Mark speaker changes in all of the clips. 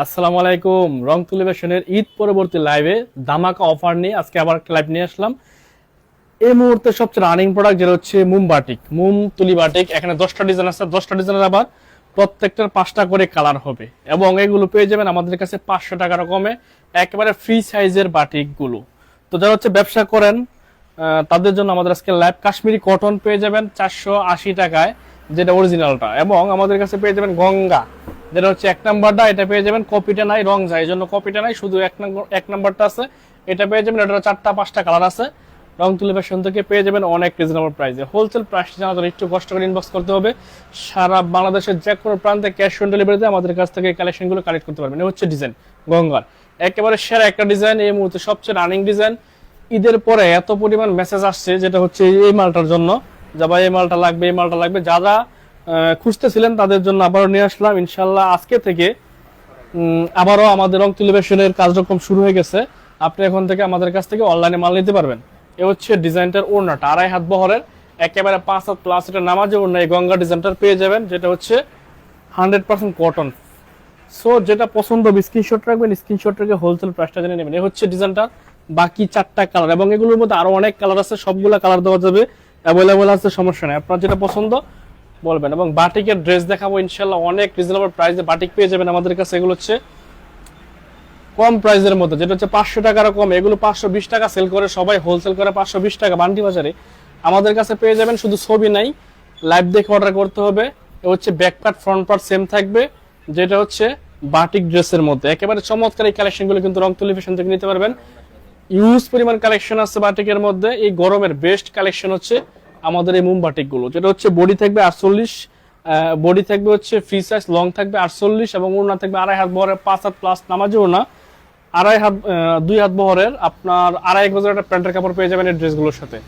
Speaker 1: আসসালামু আলাইকুম। রং টেলিভিশনের ঈদ পরবর্তী লাইভে ধামাকা অফার নিয়ে আজকে আবার একটা লাইভ নিয়ে আসলাম। এই মুহূর্তে সবচেয়ে রানিং প্রোডাক্ট যেটা হচ্ছে মুম বাটিক। মুম, তুলি বাটিক, এখানে দশটা ডিজাইন আছে। দশটা ডিজাইনের আবার প্রত্যেকটার পাঁচটা করে কালার হবে। এবং এগুলো পেয়ে যাবেন আমাদের কাছে পাঁচশো টাকার কমে একেবারে ফ্রি সাইজের বাটিকগুলো। তো যারা হচ্ছে ব্যবসা করেন তাদের জন্য আমাদের আজকে লাইভ কাশ্মীরি কটন পেয়ে যাবেন চারশো আশি টাকায়, যেটা অরিজিনালটা এবং আমাদের কাছে পেয়ে যাবেন গঙ্গা। যেটা হচ্ছে এক নাম্বারটা এটা পেয়ে যাবেন কপিটা নাই রং যায় এই জন্য কপিটা নাই শুধু এক নম্বর এক নাম্বারটা আছে। এটা পেয়ে যাবেন এটা চারটা পাঁচটা কালার আছে। রং তুলি ফ্যাশন থেকে পেয়ে যাবেন অনেক রিজনেবল প্রাইসে হোলসেল প্রাইস জানা জন্য একটু কষ্ট করে ইনবক্স করতে হবে। সারা বাংলাদেশের যে কোনো প্রান্তে ক্যাশ অন ডেলিভারিতে আমাদের কাছ থেকে কালেকশনগুলো কালেক্ট করতে পারবেন। হচ্ছে ডিজাইন গঙ্গার। একেবারে সেরা একটা ডিজাইন এই মুহূর্তে সবচেয়ে রানিং ডিজাইন ঈদের পরে এত পরিমাণ মেসেজ আসছে যেটা হচ্ছে এই মালটার জন্য। যা ভাই এই মালটা লাগবে এই মালটা লাগবে। যারা আহ, খুঁজতেছিলেন, তাদের জন্য আবারও নিয়ে আসলাম। ইনশাল্লাহ আজকে থেকে আবারও আমাদের রং টেলিভিশনের কার্যক্রম শুরু হয়ে গেছে। আপনি এখন থেকে আমাদের কাছ থেকে অনলাইনে মাল নিতে পারবেন। এ হচ্ছে ডিজাইনটার ওড়নাটা, আড়াই হাত বহরের, একেবারে পাঁচ হাত প্লাস এটা নামাজে ওড়না, এই গঙ্গা ডিজাইনটার পেয়ে যাবেন, যেটা হচ্ছে হান্ড্রেড পার্সেন্ট কটন সো যেটা পছন্দ স্ক্রিনশট রাখবেন স্ক্রিনশট রেখে হোলসেল প্রাইসটা জেনে নেবেন। এ হচ্ছে ডিজাইনটা বাকি চারটা কালার এবং এগুলোর মধ্যে আরও অনেক কালার আছে, সবগুলো কালার দেওয়া যাবে। অ্যাভেলেবল আছে, সমস্যা নেই। আপনার যেটা পছন্দ বলবেন। এবং বাটিকের ড্রেস দেখাবো ইনশাল্লাহ অনেক রিজনেবল প্রাইসে বাটিক পেয়ে যাবেন। আমাদের কাছে এগুলো হচ্ছে কম প্রাইসের মধ্যে, যেটা হচ্ছে পাঁচশো টাকার কম। এগুলো পাঁচশো বিশ টাকা সেল করে সবাই হোলসেল করে পাঁচশো বিশ টাকা বান্ডি বাজারে। আমাদের কাছে পেয়ে যাবেন শুধু ছবি নাই লাইভ দেখে অর্ডার করতে হবে। এ হচ্ছে back part front part same থাকবে, যেটা হচ্ছে বাটিক ড্রেসের মধ্যে। একেবারে চমৎকার এই কালেকশনগুলো কিন্তু রং টেলিভিশন থেকে নিতে পারবেন। ইউজ পরিমাণ কালেকশন আছে বাটিকের মধ্যে। এই গরমের বেস্ট কালেকশন হচ্ছে আমাদের এই মুম বাটিকগুলো, যেটা হচ্ছে বডি থাকবে আটচল্লিশ বডি থাকবে হচ্ছে ফ্রি সাইজ লং থাকবে আটচল্লিশ এবং ওড়না থাকবে আড়াই হাত বহরের, পাঁচ হাত প্লাস নামাজে ওড়না। আড়াই হাত দুই হাত বহরের, আপনার আড়াই এক হাজার একটা প্যান্টের কাপড় পেয়ে যাবেন এই ড্রেসগুলোর সাথে।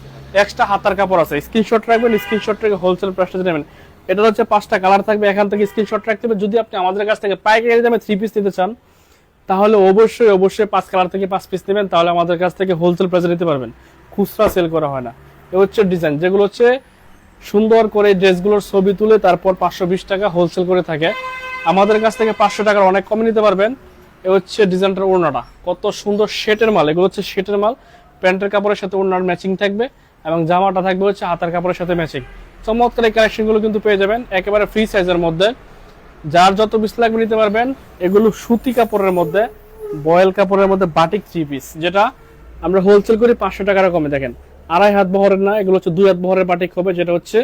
Speaker 1: এক্সট্রা হাতার কাপড় আছে স্ক্রিনশট রাখবেন স্ক্রিনশট রেখে হোলসেল প্রাইসটা নেবেন। এটা হচ্ছে পাঁচটা কালার থাকবে, এখান থেকে স্ক্রিনশট রাখতে হবে। যদি আপনি আমাদের কাছ থেকে পাইকারি দামে থ্রি পিস নিতে চান, তাহলে অবশ্যই অবশ্যই পাঁচ কালার থেকে পাঁচ পিস নেবেন, তাহলে আমাদের কাছ থেকে হোলসেল প্রাইসে নিতে পারবেন। খুচরা সেল করা হয় না। এ হচ্ছে ডিজাইন যেগুলো হচ্ছে সুন্দর করে ড্রেসগুলোর ছবি তুলে তারপর পাঁচশো বিশ টাকা হোলসেল করে থাকে। আমাদের কাছ থেকে পাঁচশো টাকার অনেক কমে নিতে পারবেন। এ হচ্ছে ডিজাইনটার ওড়নাটা। কত সুন্দর শেটের মাল, এগুলো হচ্ছে শেটের মাল। প্যান্টের কাপড়ের সাথে ওড়নার ম্যাচিং থাকবে এবং জামাটা থাকবে হচ্ছে হাতার কাপড়ের সাথে ম্যাচিং চমৎকার এই কালেকশনগুলো কিন্তু পেয়ে যাবেন একেবারে ফ্রি সাইজের মধ্যে। যার যত পিস লাগবে নিতে পারবেন, এগুলো সুতি কাপড়ের মধ্যে, বয়েল কাপড়ের মধ্যে বাটিক থ্রি পিস যেটা আমরা হোলসেল করি পাঁচশো টাকার কমে, দেখেন। আড়াই হাত বহরের না, এগুলো হচ্ছে দুই হাত বহরের বাটিক হবে, যেটা হচ্ছে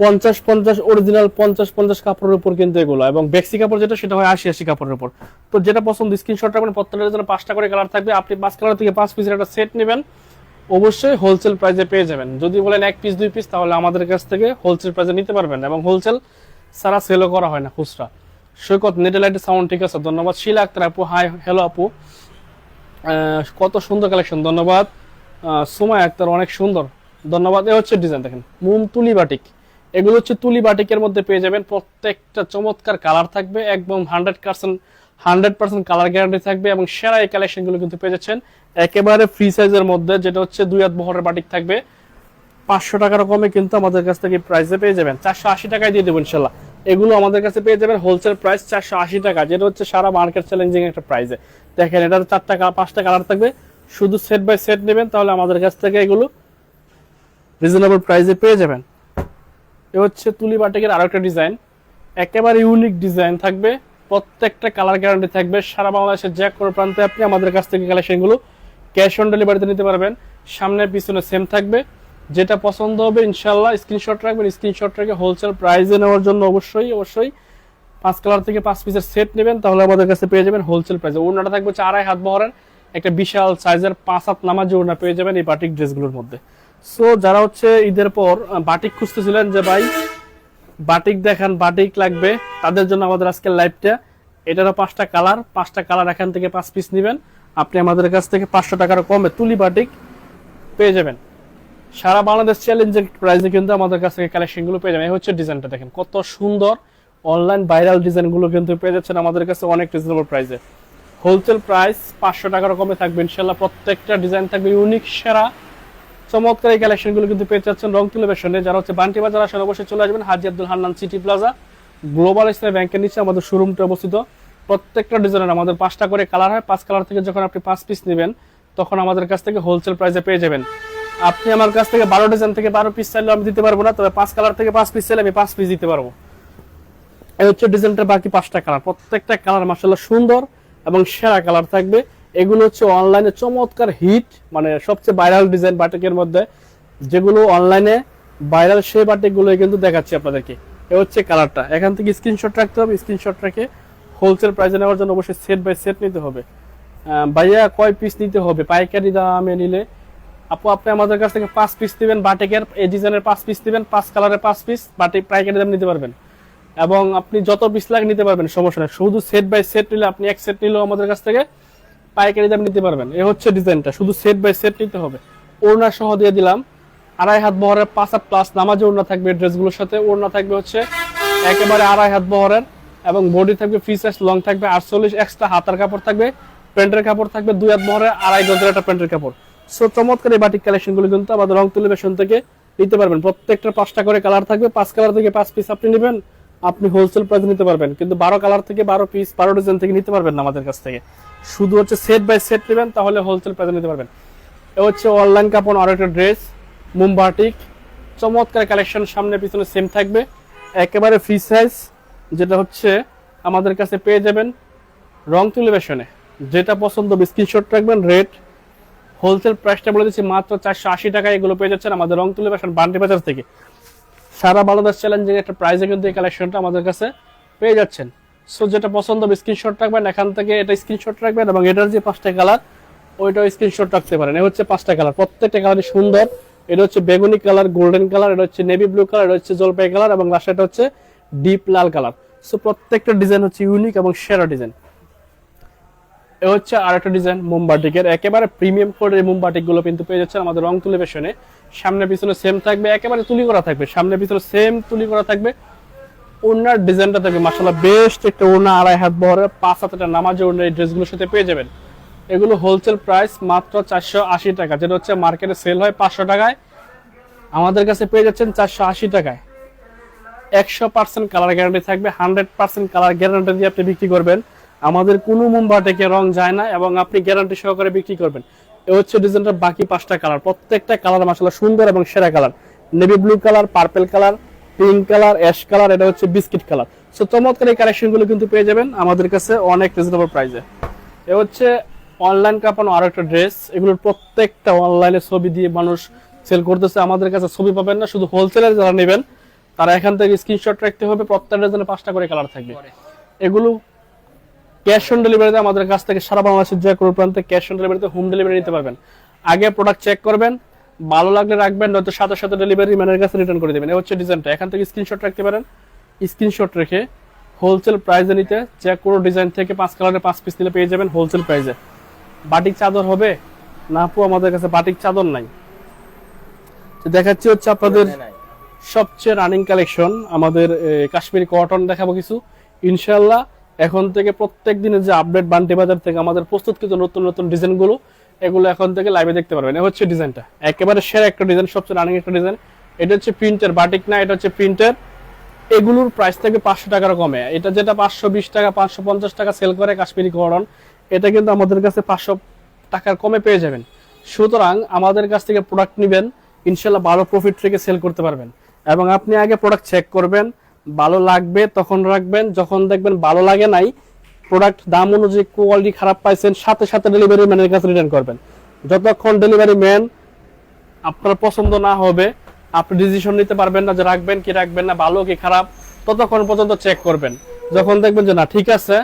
Speaker 1: পঞ্চাশ পঞ্চাশ অরিজিনাল পঞ্চাশ পঞ্চাশ কাপড়ের উপর কিন্তু এগুলো, এবং বেক্সি কাপড় যেটা, সেটা হয় আশি আশি কাপড়ের উপর। তো যেটা পছন্দ স্ক্রিনশট রাখবেন, প্রত্যেকটার জন্য পাঁচটা করে কালার থাকবে, আপনি পাঁচ কালার থেকে পাঁচ পিসের একটা সেট নেবেন, অবশ্যই হোলসেল প্রাইসে পেয়ে যাবেন। যদি বলেন এক পিস দুই পিস তাহলে আমাদের কাছ থেকে হোলসেল প্রাইসে নিতে পারবেন, এবং হোলসেল সারা সেলও করা হয় না, খুচরা। সৈকত নেটেলাইটের সাউন্ড ঠিক আছে, ধন্যবাদ। শিলা আক্তার আপু হাই হ্যালো আপু। কত সুন্দর কালেকশন ধন্যবাদ। সুমাই আক্তার অনেক সুন্দর। ধন্যবাদ। এ হচ্ছে ডিজাইন দেখেন। মুম তুলি বাটিক। এগুলো হচ্ছে তুলি বাটিকের মধ্যে পেয়ে যাবেন প্রত্যেকটা চমৎকার কালার থাকবে, একদম hundred percent hundred percent colour guarantee থাকবে এবং সেরা এই কালেকশনগুলো কিন্তু পেয়ে যাচ্ছেন। একেবারে ফ্রি সাইজের মধ্যে, যেটা হচ্ছে দুই হাত বহরের বাটিক থাকবে। পাঁচশো টাকার কমে কিন্তু আমাদের কাছ থেকে প্রাইসে পেয়ে যাবেন। চারশো আশি টাকায় দিয়ে দেবো ইনশাল্লাহ। এগুলো আমাদের কাছে পেয়ে যাবেন হোলসেল প্রাইস চারশো আশি টাকা, যেটা হচ্ছে সারা মার্কেট চ্যালেঞ্জিং একটা প্রাইসে দেখেন, এটার চারটা পাঁচটা কালার থাকবে। শুধু সেট বাই সেট নেবেন, তাহলে আমাদের কাছ থেকে এগুলো রিজনেবল প্রাইসে পেয়ে যাবেন। এ হচ্ছে তুলি বাটিকের আরও একটা ডিজাইন একেবারে ইউনিক ডিজাইন থাকবে, প্রত্যেকটা কালার গ্যারান্টি থাকবে। সারা বাংলাদেশের যে কোনো প্রান্তে আপনি আমাদের কাছ থেকে কালেকশনগুলো ক্যাশ অন ডেলিভারিতে নিতে পারবেন। সামনে পিছনে সেম থাকবে। যেটা পছন্দ হবে ইনশাল্লাহ স্ক্রিনশট রাখবেন। স্ক্রিনশট রেখে হোলসেল প্রাইসে নেওয়ার জন্য অবশ্যই অবশ্যই পাঁচ কালার থেকে পাঁচ পিসের সেট নেবেন, তাহলে আমাদের কাছে পেয়ে যাবেন হোলসেল প্রাইসে ওড়নাটা থাকবে হচ্ছে আড়াই হাত বহরের। একটা বিশাল সাইজের পাঁচ হাত নামাজি ওড়না পেয়ে যাবেন এই বাটিক ড্রেসগুলোর মধ্যে। সো যারা হচ্ছে ঈদের পর বাটিক খুঁজতেছিলেন যে ভাই বাটিক দেখান বাটিক লাগবে, তাদের জন্য আমাদের আজকের লাইভটা এটারও পাঁচটা কালার পাঁচটা কালার এখান থেকে পাঁচ পিস নেবেন। আপনি আমাদের কাছ থেকে পাঁচশো টাকার কমে তুলি বাটিক পেয়ে যাবেন। সারা বাংলাদেশ চ্যালেঞ্জের প্রাইসে কিন্তু আমাদের কাছ থেকে কালেকশনগুলো পেয়ে যাবেন। এই হচ্ছে ডিজাইনটা দেখেন, কত সুন্দর। অনলাইন ভাইরাল ডিজাইনগুলো কিন্তু পেয়ে যাচ্ছেন আমাদের কাছে অনেক রিজনেবল প্রাইসে হোলসেল প্রাইস পাঁচশো টাকার কমে থাকবে ইনশাল্লাহ প্রত্যেকটা ডিজাইন থাকবে ইউনিক সেরা, চমৎকার এই কালেকশনগুলো কিন্তু পেয়ে যাচ্ছেন রং টেলিভিশনে যারা হচ্ছে বান্টি বাজার আসলে অবশ্যই চলে আসবেন Haji Abdul Hannan city plaza, global Islami ব্যাংকের নিচে আমাদের শোরুমটা অবস্থিত। প্রত্যেকটা ডিজাইনের আমাদের পাঁচটা করে কালার হয়। পাঁচ কালার থেকে যখন আপনি পাঁচ পিস নেবেন, তখন আমাদের কাছ থেকে হোলসেল প্রাইসে পেয়ে যাবেন। আপনি আমার কাছ থেকে বারো ডিজাইন থেকে বারো পিস চাইলেও আমি দিতে পারব না, তবে পাঁচ কালার থেকে পাঁচ পিস চাইলে আমি পাঁচ পিস দিতে পারব। এই হচ্ছে ডিজাইনটা বাকি পাঁচটা কালার। প্রত্যেকটা কালার মাসাল্লাহ সুন্দর। এবং সেরা কালার থাকবে। এগুলো হচ্ছে অনলাইনে চমৎকার হিট মানে সবচেয়ে ভাইরাল ডিজাইন বাটিকের মধ্যে। যেগুলো অনলাইনে ভাইরাল সেই বাটিকগুলো কিন্তু দেখাচ্ছি আপনাদেরকে। এ হচ্ছে কালারটা। এখান থেকে স্ক্রিনশট রাখতে হবে। স্ক্রিনশট রেখে হোলসেল প্রাইসে নেওয়ার জন্য অবশ্যই সেট বাই সেট নিতে হবে। ভাইয়া কয় পিস নিতে হবে? পাইকারি দামে নিলে। আপু, আপনি আমাদের কাছ থেকে পাঁচ পিস দিবেন বাটিকের এই ডিজাইনের পাঁচ পিস দিবেন পাঁচ কালারের পাঁচ পিস বাটিক পাইকারি দাম নিতে পারবেন। এবং আপনি যত পিস লাগে নিতে পারবেন, সমস্যা নেই। শুধু সেট বাই সেট নিলে আপনি এক সেট নিলেও আমাদের কাছ থেকে পাইকারি দাম নিতে পারবেন। এ হচ্ছে ডিজাইনটা শুধু সেট বাই সেট নিতে হবে। ওড়না সহ দিয়ে দিলাম। আড়াই হাত বহরের পাঁচ হাত প্লাস নামাজে ওড়না থাকবে ড্রেসগুলোর সাথে। ওড়না থাকবে হচ্ছে একেবারে আড়াই হাত বহরের এবং বডি থাকবে ফ্রি সাইজ লং থাকবে আটচল্লিশ এক্সট্রা হাতার কাপড় থাকবে, প্যান্টের কাপড় থাকবে দুই হাত বহরে, আড়াই গজের একটা প্যান্টের কাপড়। সো চমৎকার এই বাটিক কালেকশনগুলো কিন্তু আমাদের রং তুলি বেশন থেকে নিতে পারবেন। প্রত্যেকটা পাঁচটা করে কালার থাকবে। পাঁচ কালার থেকে পাঁচ পিস আপনি নেবেন। আপনি হোলসেল প্রাইসে নিতে পারবেন। কিন্তু বারো কালার থেকে বারো পিস বারো ডিজাইন থেকে নিতে পারবেন না আমাদের কাছ থেকে। শুধু হচ্ছে সেট বাই সেট নেবেন, তাহলে হোলসেল প্রাইসে নিতে পারবেন। এ হচ্ছে অনলাইন কাপড় আর একটা ড্রেস মুম্বাটিক চমৎকার কালেকশন সামনে পিছনে সেম থাকবে। একেবারে ফ্রি সাইজ যেটা হচ্ছে আমাদের কাছে পেয়ে যাবেন রং তুলি বেশনে যেটা পছন্দ স্ক্রিনশট রাখবেন রেট হোলসেল প্রাইসটা বলে দিচ্ছি মাত্র চারশো আশি টাকায় এগুলো পেয়ে যাচ্ছেন আমাদের রং তুলি বেশন বান্ডি বাজার থেকে। সারা বাংলাদেশ চ্যালেঞ্জিং একটা প্রাইসে কিন্তু এই কালেকশনটা আমাদের কাছে পেয়ে যাচ্ছেন। সো যেটা পছন্দ হবে স্ক্রিনশট রাখবেন, এখান থেকে এটা স্ক্রিনশট রাখবেন এবং এটার যে পাঁচটা কালার ওইটাও স্ক্রিনশট রাখতে পারেন। এটা হচ্ছে পাঁচটা কালার প্রত্যেকটা কালারই সুন্দর। এটা হচ্ছে বেগুনি কালার গোল্ডেন কালার এটা হচ্ছে নেভি ব্লু কালার এটা হচ্ছে জলপাই কালার এবং লাস্টটা হচ্ছে ডিপ লাল কালার সো প্রত্যেকটা ডিজাইন হচ্ছে ইউনিক এবং সেরা ডিজাইন এ হচ্ছে আরেকটা ডিজাইন মোমবাটিকের একেবারে প্রিমিয়াম এই মোমবাটিকগুলো কিন্তু পেয়ে যাচ্ছেন আমাদের রং তুলি বেশনে সামনে পিছনে সেম থাকবে, একেবারে তুলি করা থাকবে। সামনে পিছনে সেম তুলি করা থাকবে। ওনার ডিজাইনটা থাকবে মাসাল্লাহ বেস্ট একটা ওনা আড়াই হাত বহরের পাঁচ হাতের নামাজে ওনার এই ড্রেসগুলোর সাথে পেয়ে যাবেন। এগুলো হোলসেল প্রাইস মাত্র চারশো আশি টাকা, যেটা হচ্ছে মার্কেটে সেল হয় পাঁচশো টাকায়। আমাদের কাছে পেয়ে যাচ্ছেন চারশো আশি টাকায়। একশো পার্সেন্ট কালার গ্যারান্টি থাকবে হান্ড্রেড পার্সেন্ট কালার গ্যারান্টি দিয়ে আপনি বিক্রি করবেন। আমাদের কোনো মোমবাটিকে রং যায় না এবং আপনি গ্যারান্টি সহকারে বিক্রি করবেন। এ হচ্ছে ডিজাইনটার বাকি পাঁচটা কালার প্রত্যেকটা কালার মাসালা সুন্দর এবং সেরা colour navy blue colour purple colour pink colour ash colour এটা হচ্ছে বিস্কিট কালার সো চমৎকার এই কালেকশনগুলো কিন্তু পেয়ে যাবেন আমাদের কাছে অনেক রিজনেবল প্রাইসে এ হচ্ছে অনলাইন কাপানো আরও একটা ড্রেস এগুলোর প্রত্যেকটা অনলাইনে ছবি দিয়ে মানুষ সেল করতেছে। আমাদের কাছে ছবি পাবেন না শুধু হোলসেলের যারা নেবেন তারা এখান থেকে স্ক্রিনশট রাখতে হবে। প্রত্যেকটা জন্য পাঁচটা করে কালার থাকবে এগুলো ক্যাশ অন ডেলিভারিতে আমাদের কাছ থেকে সারা বাংলাদেশের যে কোনো প্রান্তে ক্যাশ অন ডেলিভারিতে হোম ডেলিভারি নিতে পারবেন। আগে প্রোডাক্ট চেক করবেন ভালো লাগলে রাখবেন নয়তো সাথে সাথে ডেলিভারি ম্যানের কাছে রিটার্ন করে দেবেন। এই হচ্ছে ডিজাইনটা এখান থেকে স্ক্রিনশট রাখতে পারেন। স্ক্রিনশট রেখে হোলসেল প্রাইসে নিতে যে কোনো ডিজাইন থেকে পাঁচ কালারের পাঁচ পিস নিলে পেয়ে যাবেন হোলসেল প্রাইজে বাটিক চাদর হবে? না আপু আমাদের কাছে বাটিক চাদর নাই। দেখাচ্ছি হচ্ছে আপনাদের সবচেয়ে রানিং কালেকশন আমাদের কাশ্মীরি কটন দেখাবো কিছু। ইনশাল্লাহ এখন থেকে প্রত্যেক দিনের যে আপডেট বান্টি বাজার থেকে আমাদের প্রস্তুতকৃত নতুন নতুন ডিজাইনগুলো, এগুলো এখন থেকে লাইভে দেখতে পারবেন। এ হচ্ছে ডিজাইনটা। একেবারে সেরা একটা ডিজাইন, সবচেয়ে রানিং একটা ডিজাইন। এটা হচ্ছে প্রিন্টের বাটিক না, এটা হচ্ছে প্রিন্টের এগুলোর প্রাইস থেকে পাঁচশো টাকার কমে। এটা যেটা পাঁচশো বিশ টাকা, পাঁচশো পঞ্চাশ টাকা সেল করে কাশ্মীরি কটন এটা কিন্তু আমাদের কাছে পাঁচশো টাকার কমে পেয়ে যাবেন। সুতরাং আমাদের কাছ থেকে প্রোডাক্ট নেবেন, ইনশাল্লাহ ভালো প্রফিট থেকে সেল করতে পারবেন। এবং আপনি আগে প্রোডাক্ট চেক করবেন ভালো লাগবে, তখন রাখবেন। যখন দেখবেন ভালো লাগে নাই প্রোডাক্ট দাম অনুযায়ী কোয়ালিটি খারাপ পাইছেন, সাথে সাথে ডেলিভারি ম্যানের কাছে রিটার্ন করবেন। যতক্ষণ ডেলিভারি ম্যান আপনার পছন্দ না হবে, আপনি ডিসিশন নিতে পারবেন না যে রাখবেন কি রাখবেন না, ভালো কি খারাপ, ততক্ষণ পর্যন্ত চেক করবেন। যখন দেখবেন যে না, ঠিক আছে,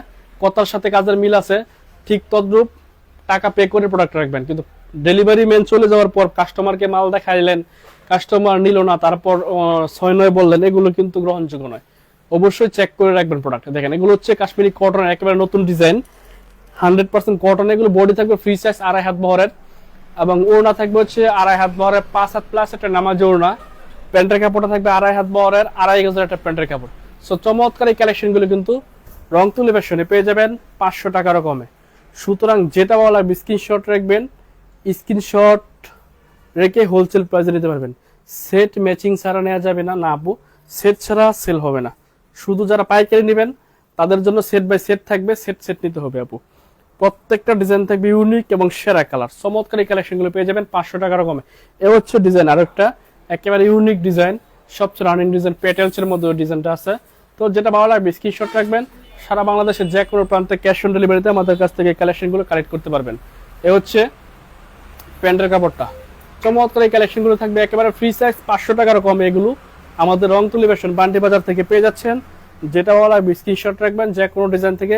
Speaker 1: কথার সাথে কাজের মিল আছে, ঠিক তদ্রূপ টাকা পে করে প্রোডাক্ট রাখবেন। কিন্তু ডেলিভারি ম্যান চলে যাওয়ার পর কাস্টমারকে মাল দেখাইলেন কাস্টমার নিল না, তারপর ছয় নয় বললেন, এগুলো কিন্তু গ্রহণযোগ্য নয়। অবশ্যই চেক করে রাখবেন প্রোডাক্ট দেখেন, এগুলো হচ্ছে কাশ্মীরি কটন একেবারে নতুন ডিজাইন হান্ড্রেড পার্সেন্ট কটন এগুলো বডি থাকবে ফ্রি সাইজ আড়াই হাত বহরের। এবং ওড়না থাকবে হচ্ছে আড়াই হাত বহরের, পাঁচ হাত প্লাস একটা নামাজ ওড়না। প্যান্টের কাপড়টা থাকবে আড়াই হাত বহরের, আড়াই গজের একটা প্যান্টের কাপড়। সো চমৎকার এই কালেকশনগুলো কিন্তু রং তুলে ফ্যাশনে পেয়ে যাবেন পাঁচশো টাকারও কমে। সুতরাং যেটা বলা স্ক্রিনশট রাখবেন। স্ক্রিনশট রেখে হোলসেল প্রাইসে নিতে পারবেন। সেট ম্যাচিং ছাড়া নেওয়া যাবে না না আপু। সেট ছাড়া সেল হবে না। শুধু যারা পাইকারি নেবেন, তাদের জন্য সেট বাই সেট থাকবে সেট সেট নিতে হবে আপু। প্রত্যেকটা ডিজাইন থাকবে ইউনিক এবং সেরা কালার চমৎকার কালেকশনগুলো পেয়ে যাবেন পাঁচশো টাকার কমে। এ হচ্ছে ডিজাইন আর একটা একেবারে ইউনিক ডিজাইন সবচেয়ে রানিং ডিজাইন পেটেলসের মধ্যে ডিজাইনটা আছে। তো যেটা ভালো লাগবে স্ক্রিনশট রাখবেন। সারা বাংলাদেশের যে কোনো প্রান্তে ক্যাশ অন ডেলিভারিতে আমাদের কাছ থেকে কালেকশনগুলো কালেক্ট করতে পারবেন। এ হচ্ছে প্যান্টের কাপড়টা। চমৎকার এই কালেকশনগুলো থাকবে। একেবারে ফ্রি সাইজ পাঁচশো টাকার কম এগুলো। আমাদের রং তুলি বেশন বান্টি বাজার থেকে পেয়ে যাচ্ছেন। যেটা লাগবে স্ক্রিনশট রাখবেন, যে কোনো ডিজাইন থেকে,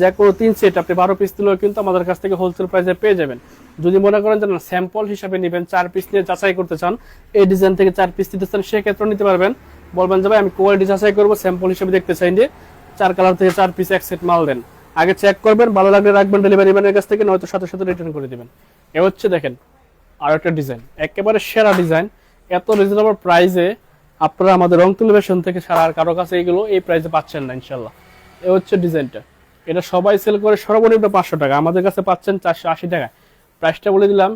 Speaker 1: যে কোনো তিন সেট আপনি বারো পিস দিলেও কিন্তু আমাদের কাছ থেকে হোলসেল প্রাইসে পেয়ে যাবেন। যদি মনে করেন যে না স্যাম্পল হিসাবে নেবেন, চার পিস নিয়ে যাচাই করতে চান, এই ডিজাইন থেকে চার পিস নিতে চান, সেক্ষেত্রেও নিতে পারবেন। বলবেন যে, ভাই, আমি কোয়ালিটি যাচাই করব স্যাম্পল হিসাবে দেখতে চাই যে চার কালার থেকে চার পিস এক সেট মাল দেন। আগে চেক করবেন, ভালো লাগলে রাখবেন ডেলিভারি ম্যানের কাছ থেকে, নয়তো সাথে সাথে রিটার্ন করে দিবেন। এ হচ্ছে দেখেন আর একটা ডিজাইন একেবারে সেরা ডিজাইন এত রিজনেবল প্রাইসে আপনারা আমাদের রং টেলিভিশন থেকে সারা আর কারও কাছে এগুলো এই প্রাইসে পাচ্ছেন না ইনশাল্লাহ এ হচ্ছে ডিজাইনটা এটা সবাই সেল করে সর্বনিম্ন পাঁচশো টাকা, আমাদের কাছে পাচ্ছেন চারশো আশি টাকা। প্রাইসটা বলে দিলাম,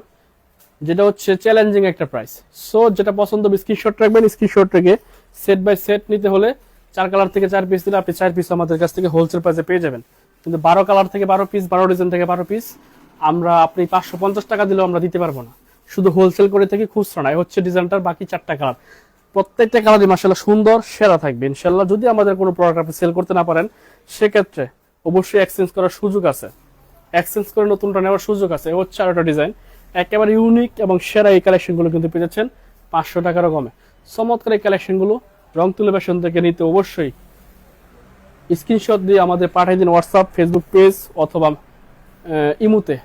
Speaker 1: যেটা হচ্ছে চ্যালেঞ্জিং একটা প্রাইস সো যেটা পছন্দ স্ক্রিনশট রাখবেন স্ক্রিনশট রেখে সেট বাই সেট নিতে হলে চার কালার থেকে চার পিস দিলে আপনি চার পিস আমাদের কাছ থেকে হোলসেল প্রাইসে পেয়ে যাবেন। কিন্তু বারো কালার থেকে বারো পিস বারো ডিজাইন থেকে বারো পিস আমরা আপনি পাঁচশো পঞ্চাশ টাকা দিলেও আমরা দিতে পারব না। শুধু হোলসেল করে থেকে খুচরা নয় হচ্ছে ডিজাইনটার বাকি চারটা কালার প্রত্যেকটা কালারই মাসাল্লাহ সুন্দর, সেরা থাকবে ইনশাল্লাহ যদি আমাদের কোনো প্রোডাক্ট আপনি সেল করতে না পারেন, সেক্ষেত্রে অবশ্যই এক্সচেঞ্জ করার সুযোগ আছে। এক্সচেঞ্জ করে নতুনটা নেওয়ার সুযোগ আছে। হচ্ছে আর একটা ডিজাইন একেবারে ইউনিক এবং সেরা এই কালেকশনগুলো কিন্তু পেয়ে যাচ্ছেন পাঁচশো টাকারও কমে। চমৎকার এই কালেকশনগুলো রং তুলে বেশন থেকে নিতে অবশ্যই স্ক্রিনশট দিয়ে আমাদের পাঠিয়ে দিন হোয়াটসঅ্যাপ ফেসবুক পেজ অথবা ইমুতে।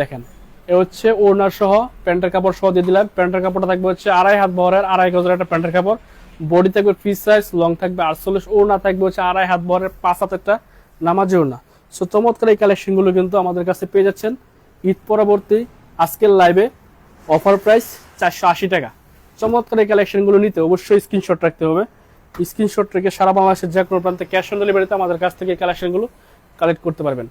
Speaker 1: দেখেন, এ হচ্ছে ওড়নার সহ, প্যান্টের কাপড় সহ দিয়ে দিলাম। প্যান্টের কাপড়টা থাকবে হচ্ছে আড়াই হাত বহরের, আড়াই গজের একটা প্যান্টের কাপড়। বডি থাকবে ফ্রি সাইজ লং থাকবে আটচল্লিশ। ওড়না থাকবে হচ্ছে আড়াই হাত বহরের, পাঁচ হাত একটা নামাজি ওড়না। সো চমৎকার এই কালেকশনগুলো কিন্তু আমাদের কাছে পেয়ে যাচ্ছেন। ঈদ পরবর্তী, আজকের লাইভে অফার প্রাইস চারশো আশি টাকা। চমৎকার এই কালেকশনগুলো নিতে অবশ্যই স্ক্রিনশট রাখতে হবে। স্ক্রিনশট রেখে সারা বাংলাদেশের যে কোনো প্রান্তে ক্যাশ অন ডেলিভারিতে আমাদের কাছ থেকে এই কালেকশনগুলো কালেক্ট করতে পারবেন।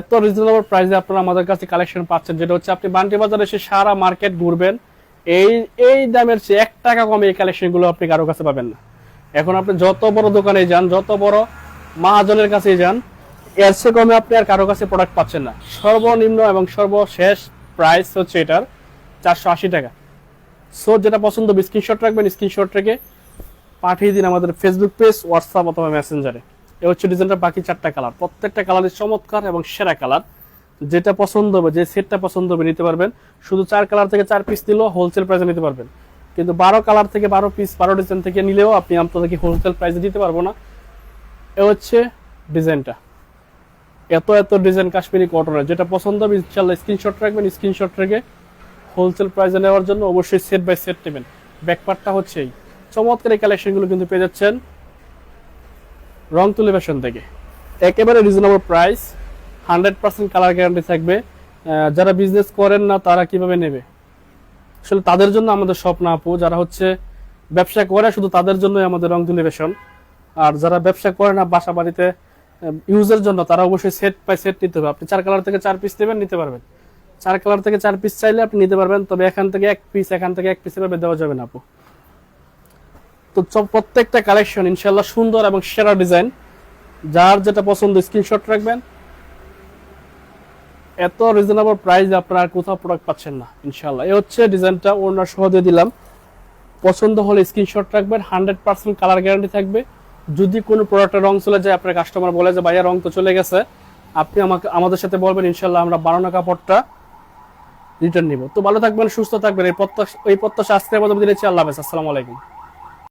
Speaker 1: এত রিজনেবল প্রাইসে আপনারা আমাদের কাছে কালেকশন পাচ্ছেন, যেটা হচ্ছে আপনি বান্টি বাজারে এসে সারা মার্কেট ঘুরবেন, এই এই দামের চেয়ে এক টাকা কমে এই কালেকশনগুলো আপনি কারও কাছে পাবেন না। এখন আপনি যত বড় দোকানে যান, যত বড় মহাজনের কাছে যান, এর চেয়ে কমে আপনি আর কারও কাছে প্রোডাক্ট পাচ্ছেন না। সর্বনিম্ন এবং সর্বশেষ প্রাইস হচ্ছে এটার চারশো আশি টাকা। সো যেটা পছন্দ স্ক্রিনশট রাখবেন স্ক্রিনশট রেখে পাঠিয়ে দিন আমাদের ফেসবুক পেজ হোয়াটসঅ্যাপ অথবা মেসেঞ্জারে এ হচ্ছে ডিজাইনটা বাকি চারটা কালার। প্রত্যেকটা কালারের চমৎকার এবং সেরা কালার। যেটা পছন্দ হবে, যে সেটটা পছন্দ হবে, নিতে পারবেন। শুধু চার কালার থেকে চার পিস নিলেও হোলসেল প্রাইসে নিতে পারবেন। কিন্তু বারো কালার থেকে বারো পিস বারো ডিজাইন থেকে নিলেও আপনি আপনাদেরকে হোলসেল প্রাইসে দিতে পারব না। এ হচ্ছে ডিজাইনটা। এত এত ডিজাইন কাশ্মীরি কটনের যেটা পছন্দ হবে ইনশাল্লাহ স্ক্রিনশট রাখবেন। স্ক্রিনশট রেখে হোলসেল প্রাইসে নেওয়ার জন্য অবশ্যই সেট বাই সেট নেবেন। ব্যাকপার্টটা হচ্ছে এই। চমৎকার এই কালেকশনগুলো কিন্তু পেয়ে যাচ্ছেন। রং তুলি ফ্যাশন থেকে। একেবারে reasonable price hundred percent colour guarantee থাকবে। যারা বিজনেস করেন না, তারা কীভাবে নেবে? আসলে তাদের জন্য আমাদের স্বপ্ন আপু, যারা হচ্ছে ব্যবসা করে শুধু তাদের জন্যই আমাদের রং তুলি ফ্যাশন। আর যারা ব্যবসা করে না, বাসা বাড়িতে ইউজের জন্য, তারা অবশ্যই সেট বাই সেট নিতে হবে। আপনি চার কালার থেকে চার পিস নেবেন, নিতে পারবেন। চার কালার থেকে চার পিস চাইলে আপনি নিতে পারবেন, তবে এখান থেকে এক পিস এখান থেকে এক পিস এভাবে দেওয়া যাবে না আপু। তো প্রত্যেকটা কালেকশন ইনশাল্লাহ সুন্দর এবং সেরা ডিজাইন যার যেটা পছন্দ স্ক্রিনশট রাখবেন। এত রিজনেবল প্রাইস আপনারা কোথাও প্রোডাক্ট পাচ্ছেন না ইনশাল্লাহ এই হচ্ছে ডিজাইনটা ওনার সহ দিয়ে দিলাম। পছন্দ হলে স্ক্রিনশট রাখবেন হান্ড্রেড পার্সেন্ট কালার গ্যারান্টি থাকবে। যদি কোনো প্রোডাক্টের রং চলে যায়, আপনার কাস্টমার বলে যে, ভাইয়া, রং তো চলে গেছে। আপনি আমাকে, আমাদের সাথে বলবেন ইনশাল্লাহ আমরা বানানো কাপড়টা রিটার্ন নিব। তো ভালো থাকবেন, সুস্থ থাকবেন। এই প্রত্যাশা এই প্রত্যাশা আজকের মতো দিয়েছি আল্লাহ হাফেজ। আসসালামু আলাইকুম।